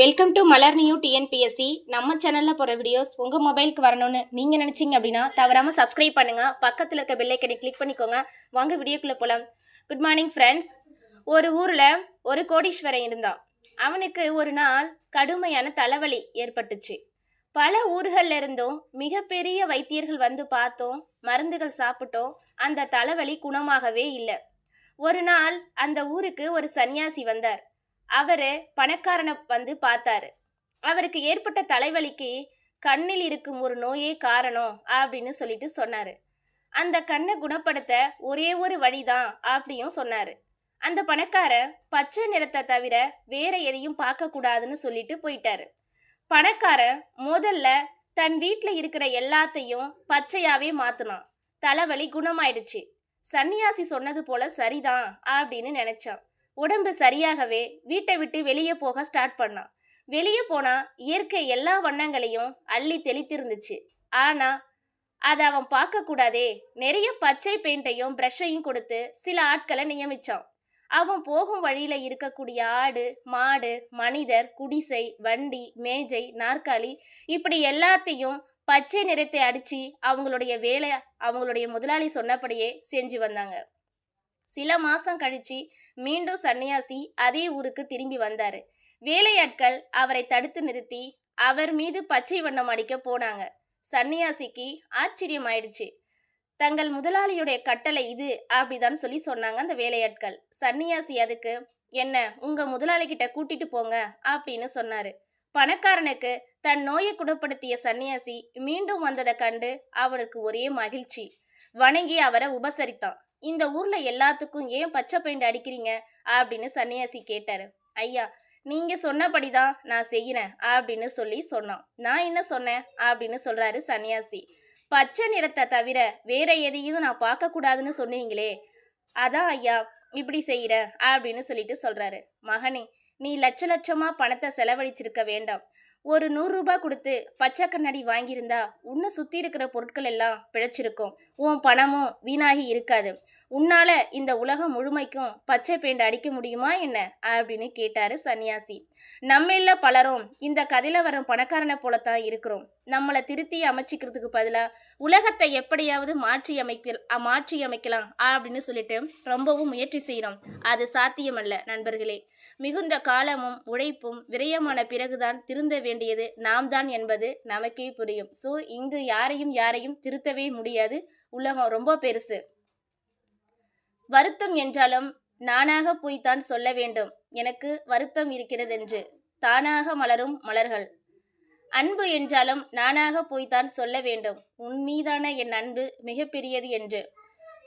Welcome to Malar new TNPSC நம்ம சேனலில் போகிற வீடியோஸ் உங்கள் மொபைலுக்கு வரணும்னு நீங்கள் நினச்சிங்க அப்படின்னா தவறாமல் சப்ஸ்கிரைப் பண்ணுங்கள் பக்கத்தில் இருக்க பெல்லைக்கனை கிளிக் பண்ணிக்கோங்க. வாங்க வீடியோக்குள்ளே போகலாம் குட் மார்னிங் ஃப்ரெண்ட்ஸ் ஒரு ஊரில் ஒரு கோடீஸ்வரன் இருந்தான். அவனுக்கு ஒரு நாள் கடுமையான தலைவலி ஏற்பட்டுச்சு. பல ஊர்களில் இருந்தும் மிகப்பெரிய வைத்தியர்கள் வந்து பார்த்தோம் மருந்துகள் சாப்பிட்டோம். அந்த தலைவலி குணமாகவே இல்லை. ஒரு நாள் அந்த ஊருக்கு ஒரு சன்னியாசி வந்தார். அவர் பணக்காரனை வந்து பார்த்தாரு. அவருக்கு ஏற்பட்ட தலைவலிக்கு கண்ணில் இருக்கும் ஒரு நோயே காரணம் அப்படின்னு சொல்லிட்டு சொன்னார். அந்த கண்ணை குணப்படுத்த ஒரே ஒரு வழிதான் அப்படியும் சொன்னார். அந்த பணக்காரன் பச்சை நிறத்தை தவிர வேற எதையும் பார்க்கக்கூடாதுன்னு சொல்லிட்டு போயிட்டாரு. பணக்காரன் முதல்ல தன் வீட்டில் இருக்கிற எல்லாத்தையும் பச்சையாவே மாத்தினான். தலைவலி குணமாயிடுச்சு. சன்னியாசி சொன்னது போல சரிதான் அப்படின்னு நினைச்சான். உடம்பு சரியாகவே வீட்டை விட்டு வெளியே போக ஸ்டார்ட் பண்ணான். வெளியே போனா இயற்கை எல்லா வண்ணங்களையும் அள்ளி தெளித்திருந்துச்சு. ஆனா அதை அவன் பார்க்க கூடாதே. நிறைய பச்சை பெயிண்டையும் ப்ரஷ்ஷையும் கொடுத்து சில ஆட்களை நியமிச்சான். அவன் போகும் வழியில இருக்கக்கூடிய ஆடு மாடு மனிதர் குடிசை வண்டி மேஜை நாற்காலி இப்படி எல்லாத்தையும் பச்சை நிறத்தை அடிச்சு அவங்களுடைய வேலை அவங்களுடைய முதலாளி சொன்னபடியே செஞ்சு வந்தாங்க. சில மாசம் கழிச்சு மீண்டும் சன்னியாசி அதே ஊருக்கு திரும்பி வந்தாரு. வேலையாட்கள் அவரை தடுத்து நிறுத்தி அவர் மீது பச்சை வண்ணம் அடிக்க போனாங்க. சன்னியாசிக்கு ஆச்சரியம் ஆயிடுச்சு. தங்கள் முதலாளியுடைய கட்டளை இது அப்படிதான் சொல்லி சொன்னாங்க அந்த வேலையாட்கள். சன்னியாசி அதுக்கு என்ன உங்க முதலாளி கிட்ட கூட்டிட்டு போங்க அப்படின்னு சொன்னாரு. பணக்காரனுக்கு தன் நோயை குணப்படுத்திய சன்னியாசி மீண்டும் வந்ததை கண்டு அவனுக்கு ஒரே மகிழ்ச்சி. வணங்கி அவரை உபசரித்தான். இந்த ஊர்ல எல்லாத்துக்கும் ஏன் பச்சை பெயிண்ட் அடிக்கிறீங்க? அப்படின்னு சன்னியாசி கேட்டாரு. ஐயா நீங்க சொன்னபடிதான் நான் செய்கிறேன் அப்படின்னு சொல்லி சொன்னான். நான் என்ன சொன்னேன்? அப்படின்னு சொல்றாரு சன்னியாசி. பச்சை நிறத்தை தவிர வேற எதையும் நான் பார்க்க கூடாதுன்னு சொன்னீங்களே. அதான் ஐயா இப்படி செய்கிறேன் அப்படின்னு சொல்லிட்டு சொல்றாரு. மகனே நீ லட்ச லட்சமா பணத்தை செலவழிச்சிருக்க வேண்டாம். ஒரு நூறுரூபா கொடுத்து பச்சை கண்ணாடி வாங்கியிருந்தா உன்னை சுற்றி இருக்கிற பொருட்கள் எல்லாம் பிழைச்சிருக்கும். உன் பணமும் வீணாகி இருக்காது. உன்னால இந்த உலகம் முழுமைக்கும் பச்சை பெயிண்ட் அடிக்க முடியுமா என்ன? அப்படின்னு கேட்டாரு சன்னியாசி. நம்மள பலரும் இந்த கதையில வரும் பணக்காரனை போலத்தான் இருக்கிறோம். நம்மளை திருத்தி அமைச்சிக்கிறதுக்கு பதிலாக உலகத்தை எப்படியாவது மாற்றி அமைக்க மாற்றி அமைக்கலாம் அப்படின்னு சொல்லிட்டு ரொம்பவும் முயற்சி செய்கிறோம் அது சாத்தியமல்ல நண்பர்களே. மிகுந்த காலமும் உழைப்பும் விரயமான பிறகுதான் திருந்த வேண்டியது. நாம் தான் என்பது நமக்கே புரியும். ஸோ இங்கு யாரையும் யாரையும் திருத்தவே முடியாது. உலகம் ரொம்ப பெருசு. வருத்தம் என்றாலும் நானாக போய்த்தான் சொல்ல வேண்டும். எனக்கு வருத்தம் இருக்கிறதென்று. தானாக மலரும் மலர்கள். அன்பு என்றாலும் நானாக போய்த்தான் சொல்ல வேண்டும். உன் மீதான என் அன்பு மிகப்பெரியது என்று.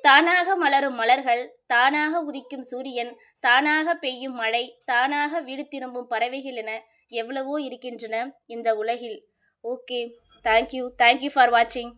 தானாக மலரும் மலர்கள் தானாக உதிக்கும் சூரியன் தானாக பெய்யும் மழை தானாக வீடு திரும்பும் பறவைகள் என எவ்வளவோ இருக்கின்றன இந்த உலகில். ஓகே. தேங்க்யூ தேங்க்யூ ஃபார் வாட்சிங்